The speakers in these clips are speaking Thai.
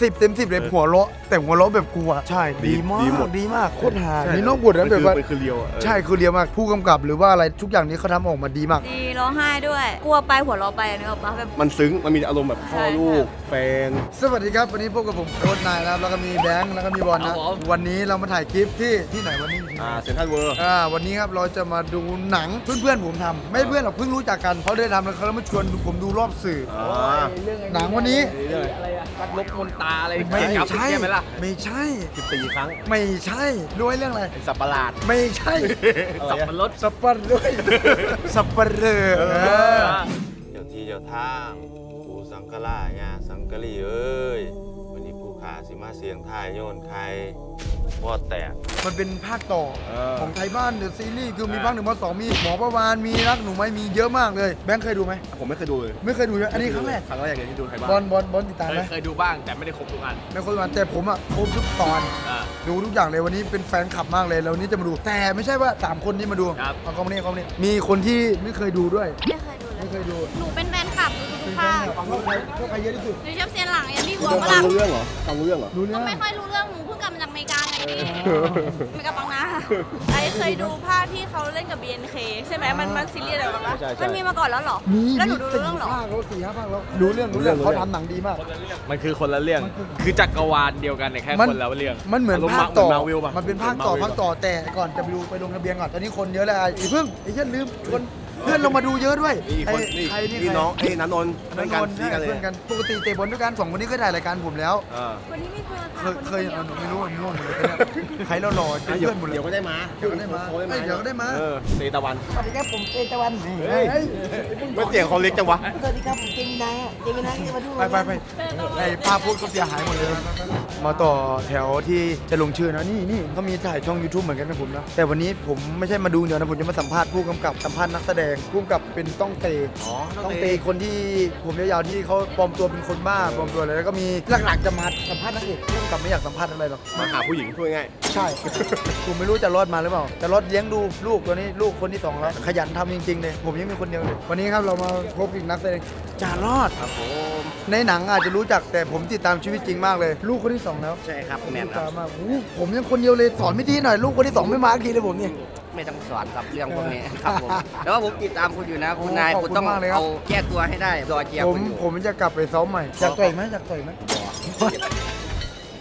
สิบเต็มสิบเลยหัวเราะแต่หัวเราะแบบกูอะใช่ดีมากดีหมดดีมากโคตรหาใช่มีนอกบทนะแบบว่ามันคือเรียวอะเออ ใช่คือเรียวมากผู้กำกับหรือว่าอะไรทุกอย่างนี้เขาทำออกมาดีมาก ดีร้องไห้ด้วย กลัวไปหัวเราะไปนึกออกปะแบบ มันซึ้ง มันมีอารมณ์แบบพ่อใช่ ลูกแฟน สวัสดีครับ วันนี้พบกับผมโค้ชนายนะครับแล้วก็มีแบงค์แล้วก็มีบอลนะวันนี้เรามาถ่ายคลิปที่ที่ไหนวันนี้อ่าเซนทรัลเวิร์อ่าวันนี้ครับเราจะมาดูหนังเพื่อนๆผมทำไม่เพื่อนหรอกเพิ่งรู้จักกันเขาได้ทำแล้วเขามาชวนผมดูรอบสื่ออ่าหนังวันนี้เรื่องอะไรอะรักลบมนตาอะไรไม่กับใช่ใช่ไหมล่ะไม่ใช่สิบสี่ครั้ง ไม่ใช่ด้วยเรื่องอะไรเป็นสับประหลาด ไม่ใช่สับปะรดสับปะด้วยสับปะเลอเออเจ้าที่เจ้าทางปูสังกะลายาสังกะลีเอ้ย วันนี้ผู้ขาสิมาเสียงทายโยนใครวอดแตก มันเป็นภาคต่อเออ ของไทยบ้านเดอะซีรีส์คือมีภาคหนึ่งภาคสองมีหมอประวานมีรักหนูไหมมีเยอะมากเลย แบงค์เคยดูไหมผมไม่เคยดูเลยไม่เคยดูเลยอันนี้ครั้งแรกครั้งแรกเลยที่ดูไทยบ้าบอลนบอลบอลติดตามเคไหมยเคยดูบ้างแต่ไม่ได้ครบทุกอันไม่เคยดูแต่ผมอะครบทุกตอน อ่า ดูทุกอย่างเลยวันนี้เป็นแฟนคลับมากเลยแล้ววันนี้จะมาดู แต่ไม่ใช่ว่าสามคนนี้มาดูครับ เอาเขามานี่เอาเขามานี่มีคนที่ไม่เคยดูด้วย ไม่เคยดูเลไม่ย เคยดู หนูเป็นแฟนคลับดูทุกภา คชอบใครชอบใครเยอะที่สุดหนูชอบเซียนหลังอย่างพี่หัวเรื่องฝฟัรั่งงรู้เรื่องเหรอฟังรู้เรื่องเหรอดูเรื่ก็องไม่ค่อยรู้เรื่องหนูเพิ่งกลับมาจากอเมริกาไงพี่ไม่กลับบังนะไอเคยดูภาคที่เขาเล่นกับ BNK ใช่ไหมมันมันซีรีส์อะไรวะใช่ใช่ มันมีมาก่อนแล้วเหรอ มีแล้วหนูมีดูสี่เรื่องเหรอ ภาคแล้วสี่ห้าภาคแล้วดูเรื่องรู้เรื่องรู้เรื่องเขาทำหนังดีมาก มันคือคนละเรื่อง คือจักรวาลเดียวกันแต่แค่มันคนละเรื่องมันเหมือนอารมณ์ภาคต่อเหมือน Marvel ป่ะมันเป็นภาคต่อเหมือนภาค Marvel ต่อแต่ก่อนจะไปดูไปลงทะเบียนก่อน ตอนนี้คนเยอะแล้วไอ้เพิ่งไอ้เช่นลืมชวน เพื่อนลงมาดูเยอะด้วยนี่อีกคนไอ้นี่ใครนี่นี่ใครน้องเอ้ยนันนนท์เพื่อนกันนนท์ซีกันเลยเพื่อนกันปกติเตะบอลด้วยกันสองคนนี้ก็ถ่ายรายการผมแล้วอ่าคนนี้ไม่เคยเคค่ะยคนเคยนี้เอาคนหนูเดีไม่ยวรู้มันม่วงหมดเลยเนี่ยใครเราหล่อๆเป็นเดี๋ยวเพื่อนหมดเลยเดี๋ยวก็ได้มาเดี๋ยวก็ได้มาเขาได้มาเอ้ยเดี๋ยวก็ได้มาเออเตตะวันสวัสดีครับผมเตตะวันเฮ้ยไม่เสียงเขาเล็กจังวะสวัสดีครับผมเจมินาเจมินาที่มาดูไปไปไปไอ้ภาพพูดก็เสียหายหมดเลยมาต่อแถวที่จะลงชื่อนะนี่นี่เขามีถ่ายช่อง YouTube เหมือนกันนะผมนะแต่วันนี้ผมไม่ใช่มาดูเดียวนะผมจะมาสัมภาษณ์ผู้กำกับสัมภาษณ์นักแสดงผู้กำกับเป็นต้องเตอ๋อต้องเตคนที่ผมยาวๆที่เขาปลอมตัวเป็นคนบ้าปลอมตัวอะไรแล้วก็มีหลักๆจะมาสัมภาษณ์นักเอกผู้กำกับไม่อยากสัมภาษณ์อะไรหรอกมาหาผู้หญิงพูดง่ายใช่ ผมไม่รู้จะรอดมาหรือเปล่าจะรอดเลี้ยงดูลูกตัวนี้ลูกคนที่สองแล้วขยันทำจริงๆเลยผมยังมีคนเดียวเลยวันนี้ครับเรามาพบอีกนักแสดงจารอดครับผมในหนังอาจจะรู้จักแต่ผมติดตามชีวิตจริงมากเลย ลูกคนที่สองแล้วใช่ครับแมนติดครัตาบมมากอู้ผมยังคนเดียวเลยสอนไม่ดีหน่อยลูกคนที่สองไม่มาสักทีเลยผมเนี่ยไม่ต้องสอนครับเรื่องพวกนี้ครับผมแต่ว่าผมติดตามคุณอยู่นะ คุณนายขอบคุคุณณต้องมากเลยครับ เอาแก้ตัวให้ได้รอเจียผมคุณอยู่ผมจะกลับไปซ้อมใหม่อยากต่อยไหมอยากต่อยไหม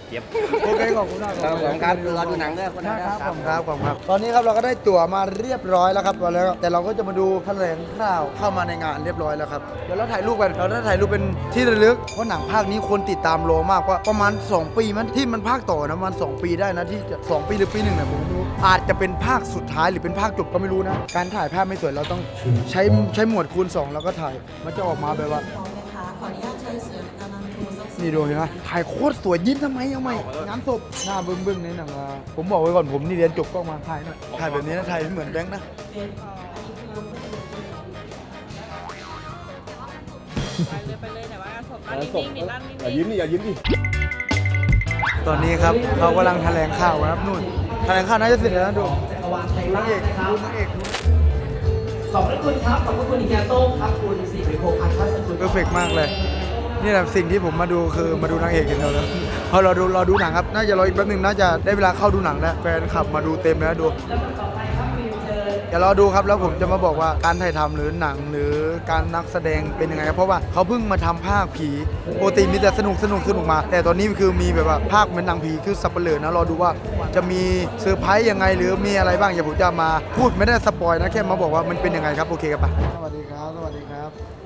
เจ็บโอเคขอบคุณมากครับผมครับรอดูหนังด้วยคนคนั้รันบนะขอบคุณครับขอบคุณครับ ตอนนี้ครับเราก็ได้ตั๋วมาเรียบร้อยแล้วครับมาแล้ว แต่เราก็จะมาดูแถลงข่าวเข้ามาในงานเรียบร้อยแล้วครับ เดี๋ยวเราถ่ายรูปกันเราได้ถ่ายรูปเป็นที่ระลึกเพราะหนังภาคนี้คนติดตามโลมากว่าประมาณ 2 ปีมันที่มันภาคต่อนะประมาณ2ปีได้นะที่จะ2ปีหรือปีหนึ่งเนี่ยผมไม่รู้อาจจะเป็นภาคสุดท้ายหรือเป็นภาคจบก็ไม่รู้นะ การถ่ายภาพไม่สวยเราต้องใช้ใช้หมวดคูณ2แล้วก็ถ่าย มันจะออกมาแบบว่านี่ ดูเห็นไหมถ่ายโคตรสวยยิ้มทำไมเอาไหมงานศพหน้าบึ้งบึ้งๆในหนังอะผมบอกไว้ก่อนผมนี่เรียนจบกล้องมาถ่ายหน่อยถ่ายแบบนี้นะถ่ายให้เหมือนแบงค์นะอย่ายิ้มดิอย่ายิ้มดิตอนนี้ครับเขากำลังแถลงข่าวครับนู่นแถลงข่าวน่าจะเสร็จแล้วนะดูนางเอกดูนางเอกขอบพระคุณครับ ขอบพระคุณอีกาโต้งครับ คุณสิริพงษ์พันธ์สกุลเพอร์เฟกมากเลย นี่แหละสิ่งที่ผมมาดูคือมาดูนางเอกอย่างเดียวเลยพอเราดูเราดูหนังครับ น่าจะรออีกแป๊บหนึงน่าจะได้เวลาเข้าดูหนังแล้วแฟนขับมาดูเต็มแล้วดู เดี๋ยวรอดูครับ แล้วผมจะมาบอกว่าการถ่ายทำหรือหนังหรือการนักแสดงเป็นยังไงครับเพราะว่าเขาเพิ่งมาทำภาคผีปกติมีแต่สนุกสนุกสนุกมา แต่ตอนนี้คือมีแบบว่าภาคเป็นหนังผีคือสับเปลือนะรอดูว่าจะมีเซอร์ไพรส์ยังไงหรือมีอะไรบ้างอย่าผมจะมาพูดไม่ได้สปอยนะแค่มาบอกว่ามันเป็นยังไงครับโอเคครับปะสวัสดีครับสวัสดีครับ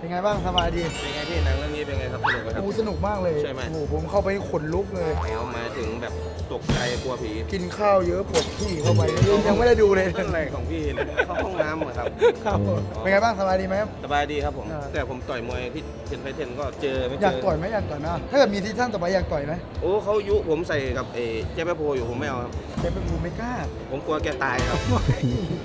เป็นไงบ้างสบายดีเป็นไงพี่หนังเรื่องนี้เป็นไงครับสนุกไหมครับ โอ้สนุกมากเลยใช่ไหม โอ้โหผมเข้าไปขนลุกเลยแมวมาถึงแบบตกใจกลัวผีกินข้าวเยอะปวดขี้เข้าไปยังไม่ได้ดูเลยเรื่องอะไรของพี่เนี่ยเข้าห้องน้ำเหรอครับ ครับผมเป็นไงบ้างสบายดีไหมครับสบายดีครับผม อ่า แต่ผมต่อยมวยที่เทนไฟเทนก็เจอไม่เจอยากต่อยไหมอยากต่อยไหมถ้าเกิดมีซีซั่นต่อไปอยากต่อยไหมโอ้เขายุผมใส่กับเอเจ๊แปโพอยู่ผมไม่เอาครับ เจ๊เป็นมูไม่กล้า ผมกลัวแกตายครับ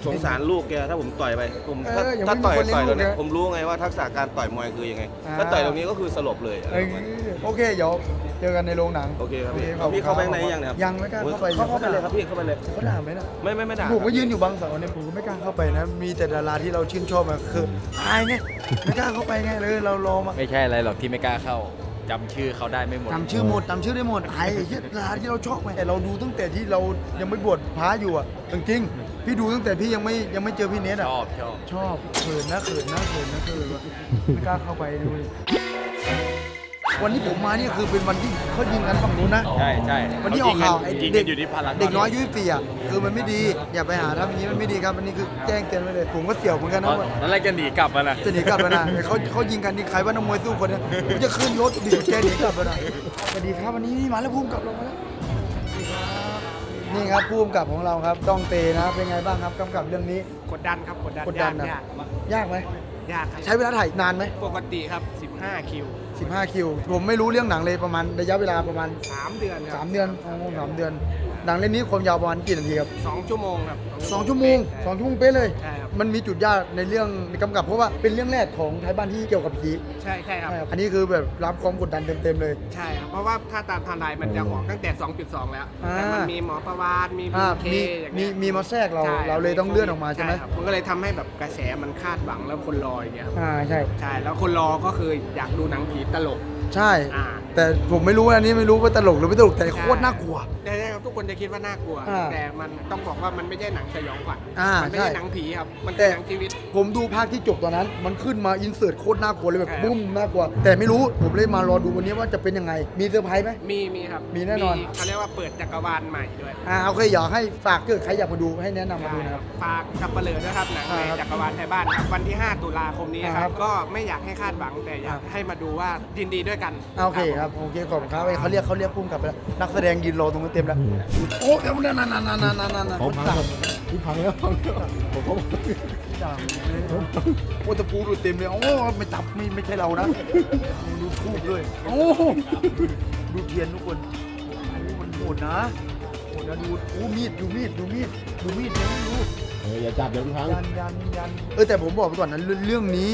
สงสารลูกแกถ้าผมต่อยไป ผมถ้าเอออย่าถ้าต่อยไม่มีคนเลี้ยงต่อยตรงเนี้ยลูกนะ ผมรู้ไงว่าทักษะการต่อยมวยคือยังไง อ่า ถ้าต่อยตรงนี้ก็คือสลบเลยอะไรเอ้ยประมาณนี้โอเคเดี๋ยวเจอกันในโรงหนังโอเคครับพี่ขอบคุณพี่เข้าไปข้างในยังเนี่ยครับยังไม่กล้าเข้าไปเข้าเข้าไปเลยครับพี่เข้าไปเลย เขาด่าไหมนะไม่ไม่ไม่ด่าผมก็ยืนอยู่บางเสาเนี่ยผมก็ไม่กล้าเข้าไปนะ มีแต่ดาราที่เราชื่นชอบอะคืออายไงไม่กล้าเข้าไปไงเลยเรารอมาไม่ใช่อะไรหรอกที่ไม่กล้าเข้าจำชื่อเขาได้ไม่หมดจำชื่อหมดจำชื่อได้หมดไอ้เหี้ยร้านที่เราชอบไงแต่เราดูตั้งแต่ที่เรายังไม่บวชพระอยู่อะจริงๆ พี่ดูตั้งแต่พี่ยังไม่ยังไม่เจอพี่เนทอะชอบชอบ ชอบเขินนะเขินนะเขินนะเขินวะไม่กล้าเข้าไปดูเลยวันที่ผมมาเนี่ยคือเป็นวันที่เขายิงกันฝั่งนู้นนะ ใช่ใช่วันนี้ออกข่าวไอ้ยิงเด็กักนอยู่ที่พารากอนเด็กน้อยอายุสี่อะคือมันไม่ดี อย่าไปหาทำอย่างนี้มันไม่ดีครับอันนี้คือแจ้งเตือนไว้เลย ผมก็เสี่ยวเหมือนกันตนะอนว่าตอนแรกจะหนีกลับมานะจะหนีกลับแล้วนะเขาเขายิงกันนี่ใครว่านักมวยสู้คนเนี่ยผมจะขึ้นรถดีแกหนีกลับแล้วนะสวัสดีครับวันนี้มาแล้วภูมิกับเรามาแล้ว นี่ครับภูมิกับของเราครับต้องเตนะเป็นไงบ้างครับกำกับเรื่องนี้ กดดันครับกดดันกดดันนะยากยากไหมยากครับใช้เวลาถ่ายนานไหมปกติครับ 15 คิว 15 คิว ผมไม่รู้เรื่องหนังเลยประมาณระยะเวลาประมาณ 3 เดือนครับ3 เดือนอ๋อสามเดือน หนังเรื่องนี้ความยาวประมาณกี่นาทีครับ2ชั่วโมงครับสองชั่วโมงสองชั่วโมงเป๊ะเลย ใช่ครับ มันมีจุดยากในเรื่องในกำกับเพราะว่าเป็นเรื่องแรกของไทยบ้านที่เกี่ยวกับผีใช่ใช่ครับ ใช่ครับอันนี้คือแบบรับความกดดันเต็มๆเลย ใช่ครับ เพราะว่าถ้าตามไทม์ไลน์มันจะออกตั้งแต่ 2.2 แล้ว อ่า แต่มันมีหมอประวานมีอ่าเคมีอย่างมีเงี้ยมีมาแทรกเราใช่เราเลยต้องเลื่อนออกมาใช่ไหมครับมันก็เลยทำให้แบบกระแสมันคาดหวังแล้วคนรออย่างเงี้ยครับอ่าใช่ ใช่ แล้วคนรอก็คืออยากดูหนังผีตลก ใช่ อ่า แต่ผมไม่รู้ว่าอันนี้ไม่รู้ว่าตลกหรือไม่ตลกแต่โคตรน่ากลัว ใช่ใช่ครับทุกคนจะคิดว่าน่ากลัว อ่าแต่มันต้องบอกว่ามันไม่ใช่หนังสยองขวัญอ่ามัไม่ใช่ใช่หนังผีครับ มันแต่คือหนังชีวิต ผมดูภาคที่จบตอนนั้น มันขึ้นมาอินเสิร์ตโคตรน่ากลัวเลยแบบใช่ครับบุ้มน่ากลัว แต่ไม่รู้ผมเลยมารอดูวันนี้ว่าจะเป็นยังไง มีเซอร์ไพรส์ไหม มีมีครับมีแน่นอน เขาเรียกว่าเปิดจักรวาลใหม่ด้วยอ่าโอเคอยากให้ฝากเกิดใครอยากมาดูให้แนะนำมาดูนะครับ ฝากกับเปลือด้วยครับหนังในอ่าครับจักรวาลไทยบ้านครับวันที่ 5 ตุลาคมนี้คครัรับ บ ก็ไม่อยากให้คาดหวังแต่อยากให้มาดูว่ายินดีด้วยกันอ่าโอเคครับโอเคขอบคุณครับเอ้ยเขาเรียกเขาเรียกพุ่มกลับไปแล้วนักแสดงยืนรอตรงนั้นเต็มแล้ว โอ้เดี๋ยวนั่นนั่นนั่นนั่นนั่นนั่นนั่นเขาสั่งที่พังแล้วพังแล้วผมก็สั่งโอ้ตะปูดูเต็มเลยโอ้ไม่จับไม่ไม่ใช่เรานะดูทูบเลยโอ้ดูเทียนทุกคนโอ้มันโหดนะโหดนะดูโอ้มีดดูมีดดูมีดดูมีดนะดูเอออย่าจับเดี๋ยวมันพังยันยันยันเออแต่ผมบอกไปก่อนนะเรื่องเรื่องนี้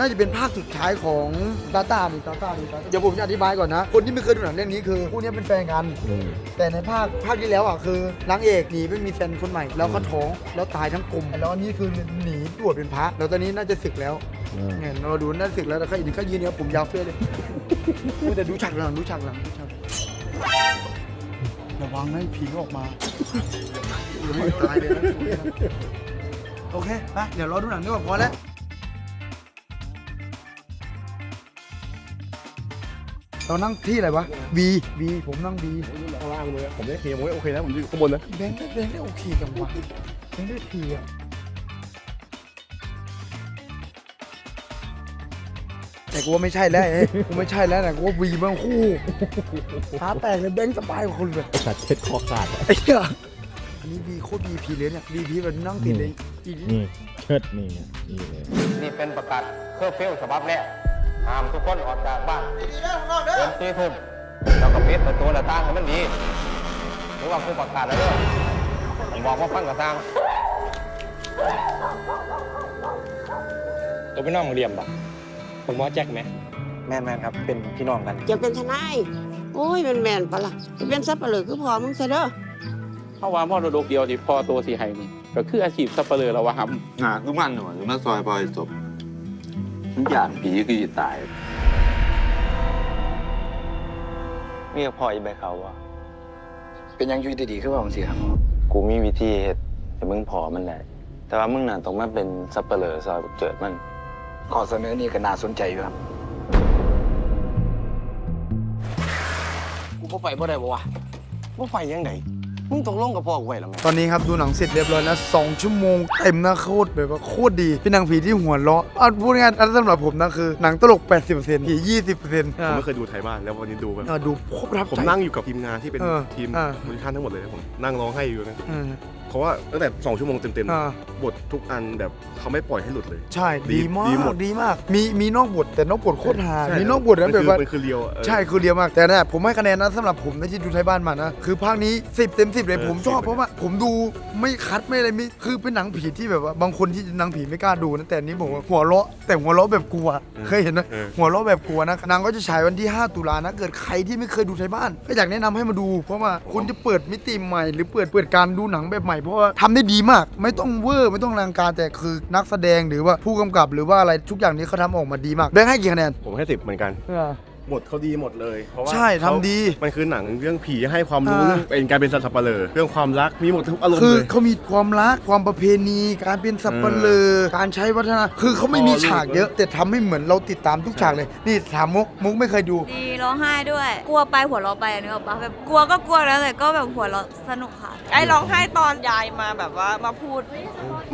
น่าจะเป็นภาคสุดท้ายของตาตานี่ตาตานี่ตาตาเดี๋ยวผมจะอธิบายก่อนนะ คนที่ไม่เคยดูหนังเรื่องนี้คือคู่นี้เป็นแฟนกัน แต่ในภาคภาคที่แล้วอะคือนางเอกหนีไปมีแฟนคนใหม่ แล้วเขาท้องแล้วตายทั้งกลมแล้วอันนี้คือหนีบวชเป็นพระแล้วตอนนี้น่าจะศึกแล้วเนี่ยเราดูน่าจะศึกแล้วแต่เขาอีกเขายืนเนี่ยผมยาวเฟ้ยเลยอุ๊ยแต่ดูฉากหลังดูฉากหลังดูฉากหลังระวังนะผีออกมาอย่าไม่ตายเลยนะโอเคไปเดี๋ยวรอดูหนังดีกว่าพอแล้ว เรานั่งที่อะไรวะ B B ผมนั่ง B ข้างล่างเลยผมได้เคผมได้โอเคแล้วผมอยู่ข้างบนนะแบงค์ได้แบงค์ได้โอเคจังวะแบงค์ได้ทีอะแต่กูว่าไม่ใช่แล้วเอ้ยกูไม่ใช่แล้วนะกูว่าวีบางคู่ขาแตกเลยแบงค์สบายกว่าคนเลยไอ้สัตว์เช็ดคอขาดอะไอ้เหี้ยอันนี้วีโคตรวีพีเลยเนี่ยวีพีแบบนั่งติดเลยอีนี่นี่เชิดนี่ไงนี่เลยนี่เป็นประกาศเคอร์ฟิวฉบับแรก ห้ามทุกคนออกจากบ้านเกินตีทุ่มแล้วก็ปิดประตูหน้าต่างให้มันดีหรือว่าผู้ประกาศแล้วเด้อผมบอกว่าฟังกระตังตัวพี่น้องของเรียมปะผมว่าแจ็คไหมแม่นแม่นครับ เป็นพี่น้องกันจะเป็นทนายโอ้ยแมนแมนๆปะล่ะจะเป็นซับเปลือคือพอมึงซะเด้อเพราะว่าพ่อโดกเดียวที่พ่อตัวสีไห้นี่ก็คืออาชีพสับปะเลอแล้ววะครับหาคือมันหน่อยมาซอยพอยศพ ทุกอย่างผีคือจะตายเมียพ่ออีใบเขาวะเป็นยังอยู่ดีๆคือว่าผมสิครับกูมีวิธีเฮ็ดแต่มึงพอมันได้แต่ว่ามึงน่ะต้องมาเป็นสับเปลือซอยเกิดมันขอเสนอนี่ก็น่าสนใจอยู่ครับกูบ่ไปบ่ได้บ่วะบ่ไปยังไง มึงตกลงกับพ่อกูไว้แล้วไหมตอนนี้ครับดูหนังเสร็จเรียบร้อยแล้ว2ชั่วโมงเต็มนะโคตรแบบว่าโคตรดีเป็นหนังผีที่หัวเราะเอาพูดง่ายๆอันสำหรับผมนะคือหนังตลก 80%ผี20%ผมไม่เคยดูไทยบ้านแล้ววันนี้ดูแบบอ่าดูโคตรประทับผมใจ นั่งอยู่กับทีมงานที่เป็นเออทีมอ่ามูลค่าทั้งหมดเลยนะผมนั่งร้องไห้อยู่นะอืม เพราะว่าตั้งแต่2ชั่วโมงเต็มอ่า ๆบททุกอันแบบเขาไม่ปล่อยให้หลุดเลย ใช่ดีดีมาดีหมกด ดีมาก มีมีนอกบทแต่นอกบทโคตรฮาใช่มีนอกบทนะแบบว่า มันคือเรียวอะเออ ใช่คือเรียวมาก แต่เนี่ยผมให้คะแนนนะสำหรับผมนะที่ดูไทยบ้านมานะคือภาคนี้ 10 เต็ม 10 เลยเออผมชอบ10 เพราะว่าผมดูไม่คัดไม่อะไรไม่คือเป็นหนังผีที่แบบว่าบางคนที่หนังผีไม่กล้าดูนะแต่อันนี้ผมว่าหัวเราะแต่หัวเราะแบบกลัว เคยเห็นไหมเออ หัวเราะแบบกลัวนะหนางก็จะฉายวันที่ 5 ตุลานะเกิดใครที่ไม่เคยดูไทยบ้าน ก็อยากแนะนำให้มาดู เพราะว่าคุณจะเปิดมิติใหม่หรือเปิดเปิดการดูหนังแบบใหม่เพราะว่าทำได้ดีมาก ไม่ต้องเวอร์ไม่ต้องอลังการแต่คือนักแสดงหรือว่าผู้กำกับหรือว่าอะไรทุกอย่างนี้เขาทำออกมาดีมากแบงค์ให้กี่คะแนนผมให้สิบเหมือนกัน บทเขาดีหมดเลย เพราะว่าใช่ทำดี เขามันคือหนังเรื่องผีให้ความรู้อ่า เรื่องเป็นการเป็นสัตว์สับปะเลอเรื่องความรักมีหมดทุกอารมณ์คือเลย เขามีความรักความประเพณี การเป็นสับปะเลอการใช้วัฒนธรรมคือเขาไม่มีฉากเยอะ แต่ทำให้เหมือนเราติดตามทุกฉากเลย นี่ถามมุกมุกไม่เคยดู ดีร้องไห้ด้วย กลัวไปหัวเราะไปอะนึกออกปะแบบกลัวก็กลัวแล้วแต่ก็แบบหัวเราะสนุกค่ะ ไอ้ร้องไห้ตอนยายมาแบบว่ามาพูด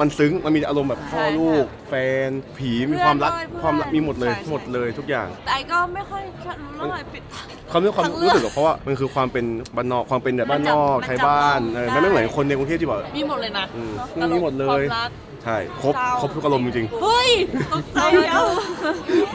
มันซึ้งมันมีอารมณ์แบบพ่อใช่ลูก แฟนผีมีความรักเพื่อนด้วยความรักมีหมดเลยใช่ใช่ หมดเลยทุกอย่าง แต่ไอ้ก็ไม่ค่อยรู้เท่าไหร่ปิด เขาเรื่องความทั้งเรื่องรู้สึกอะเพราะว่ามันคือความเป็นบ้านนอกความเป็นแบบบ้านนอกมันจำไทยบ้านมันจำเออได้มันไม่เหมือนคนในกรุงเทพที่แบบ มีหมดเลยนะอืมตลกมีหมดเลควายมรัก ใช่ครบเศร้าครบทุกอารมณ์จริงเฮ้ยตกใจแล้ว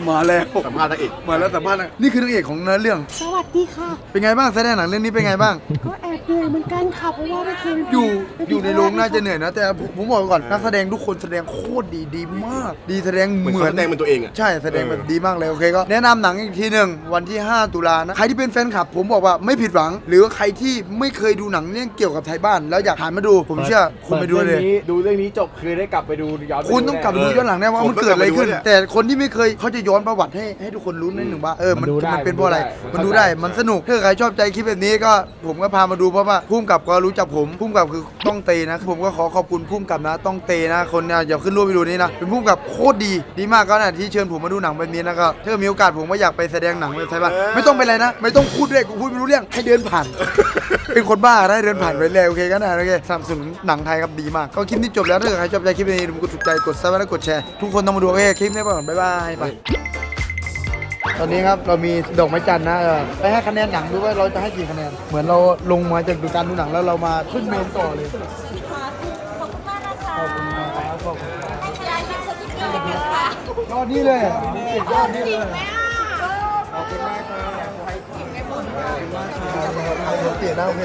มาแล้วๆสัมภาษณ์นางเอกมาแล้วสัมภาษณ์นะนี่คือนางเอกของเนื้อเรื่อง สวัสดีค่ะ เป็นไงบ้างแสดงหนังเรื่องนี้เป็นไงบ้าง ก็แอบเหนื่อยเหมือนกันค่ะ เพราะว่าไม่เคยอยู่อยู่ในโรงน่าจะเหนื่อยนะ แต่ผมผมบอกก่อนนักแสดงทุกคนแสดงโคตรดีดีมาก ดีแสดงเหมือนเหมืเขาอนแสดงเป็นตัวเองอะใช่แสดงแบบดีมากเลยโอเคก็แนะนำหนังอีกทีหนึ่งวันที่ 5 ตุลานะใครที่เป็นแฟนคลับ ผมบอกว่าไม่ผิดหวัง หรือว่าใครที่ไม่เคยดูหนังเรื่องเกี่ยวกับไทยบ้าน แล้วอยากหันมาดู ผมเชื่อคุณไปดูเลย ดูเรื่องนี้จบคือได้กลับไปดูย้อนไปคุณต้องกลับไปดูย้อนหลังแน่ว่าผมมันเกิดอะไรขึ้นก็กลับไปดูเนี่ยแต่คนที่ไม่เคยเขาจะย้อนประวัติให้ให้ทุกคนรู้นิดหนึ่งว่าเออมันมันเป็นเพราะอะไร มันดูได้มันสนุกถ้าใครชอบใจคลิปแบบนี้ก็ผมก็พามาดูเพราะว่าพุ่มกับก็รู้จักผมพุ่มกับคือต้องเตนะผมก็ขอขอบคุณพุ่มกับนะ ต้องเตนะคนเนี่ยอย่าขึ้นรูปไปดูนี่นะเป็นพุ่มกับโคตรดีดีมากก็นะที่เชิญผมมาดูหนังแบบนี้นะก็ถ้ามีโอกาสผมก็อยากไปแสดงหนังในไทยบ้านไม่ต้องไปอะไรนะ ไม่ต้องพูดด้วยกูพูดไม่รู้เรื่องให้เดินผ่าน เป็นคนบ้าได้เดินผ่านไปเลยโอเคก็ได้โอเคสนับสนุนหนังไทยครับดีมากก็คลิปนี้จบแล้วถ้าเกิดใครชอบใจคลิปนี้อย่าลืมกดถูกใจกดซับและกดแชร์ทุกคนต้องมาดูโอเคคลิปนี้ไปก่อนบ๊ายบายไปตอนนี้ครับเรามีดอกไม้จันทร์นะเออไปให้คะแนนหนังดูว่าเราจะให้กี่คะแนน เหมือนเราลงมาจากดูการดูหนังแล้วเรามาขึ้นเมนต่อเลยขอบคุณมากนะคะขอบคุณครับขอบคุณครับให้ยายคิดสติ๊กเกอร์นะคะยอดนี่เลยอะยอดนี่เลยแม่อะขอบคุณมากครับขอบคุณมากครับเราติดนะโอเค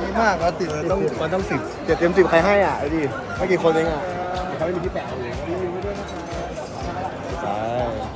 ดีมากเราติดต้องมันต้องสิบเจ็ดเต็มสิบใครให้อะไอ้ดิไม่กี่คนเองอะ เขาไม่มีที่แปะเลย